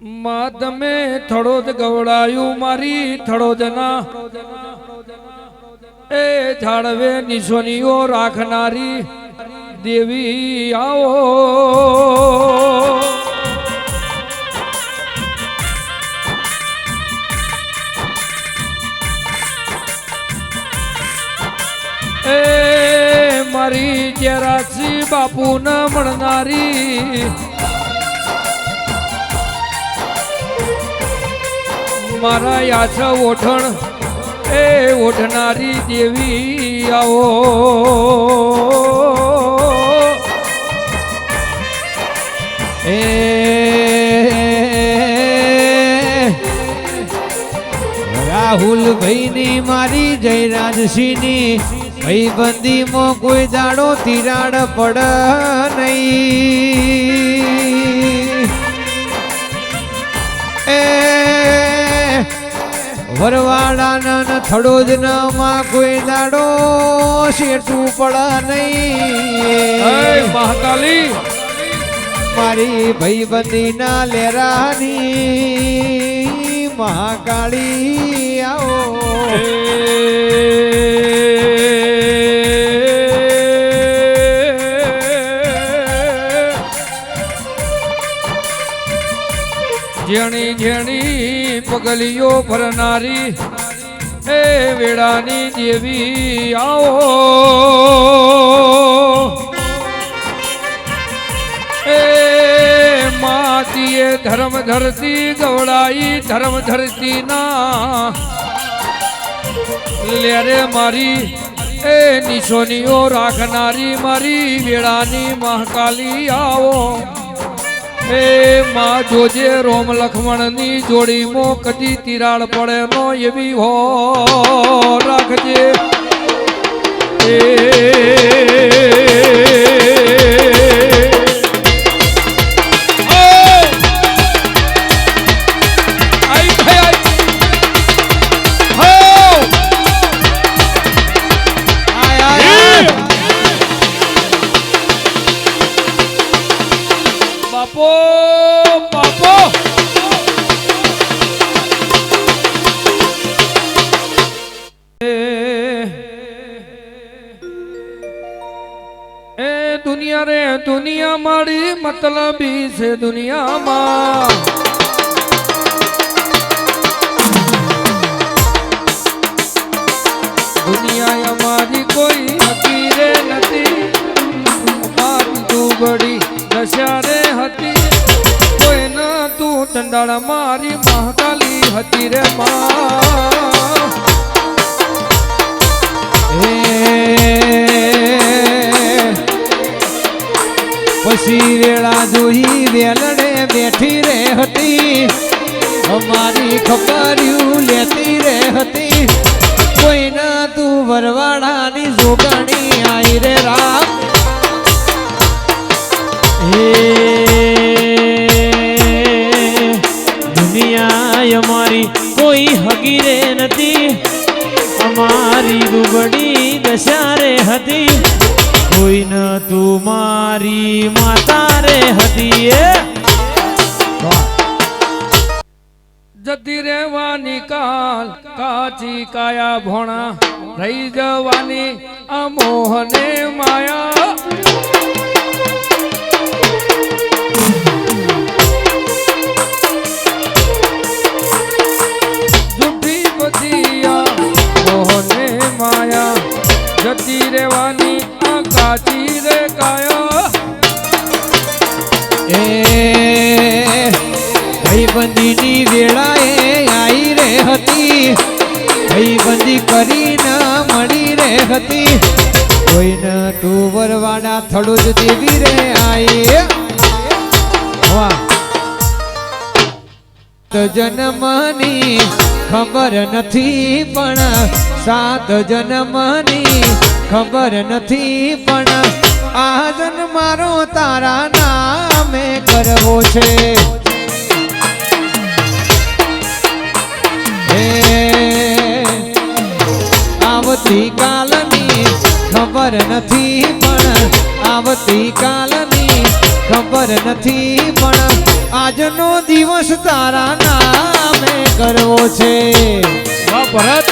માં તમે થડો જ ગવડાયું, મારી થડો જના એ જાળવે નિશોનીઓ રાખનારી દેવી આવો. એ મારી જેરાસી બાપુ ન મળનારી મારા યાછ ઓઠણ, એ ઓઠનારી દેવી આવો. એ રાહુલ ભાઈની મારી જયરાજસિંહની ભાઈબંધીમાં કોઈ દાડો તિરાડ પડ નહીં. વરવાડાના માં કોઈ દાડો શેઠું પડ નહીં. મહાકાલી. મારી ભાઈબંધી ના લેરાની મહાકાળી આવો. જેણી જેણી પગલીઓ ભરનારી એ વેળાની દેવી આવો. એ માતીએ ધર્મ ધરતી, ગવડાઈ ધર્મ ધરતી ના લેરે મારી, એ નિશોનીઓ રાખનારી મારી વેળાની મહાકાલી આવો. એ માં જોજે રોમ લખમણની જોડીમાં કદી તિરાડ પડે નો એવી હો રાખજે. એ દુનિયા રે દુનિયા મારી મતલબી છે દુનિયામાં દુનિયા અમારી કોઈ હતી રે નથી અમારી દુબળી દશા રે હતી કોઈ ન તું ચંડાળ મારી મહાકાલી હતી રે માં એ પછી વેળા જોઈ વેલડે બેઠી રે હતી અમારી ખબર્યું લેતી રે હતી કોઈના તું વરવાડાની જોગણી આઈ રે રામ. હે દુનિયા અમારી કોઈ હગી રે નથી. અમારી દુબળી દશારે હતી. કોઈ ન તું મારી માતા રે હતી એ? જતી રહેવાની કાલ, કાચી કાયા ભોણા, રહી જવાની અમોહને માયા. વેળાએ આવી રે હતી. ભાઈબંધી કરી ન જ દેવી રે આઈ. વાહ. જન્મની ખબર નથી પણ સાત જન્મની ખબર નથી પણ મારો તારા નામે કરવો છે. આવતીકાલની આવતી કાલની ખબર નથી પણ આવતી કાલની ખબર નથી પણ આજનો દિવસ તારા નામે કરવો છે. ભરત.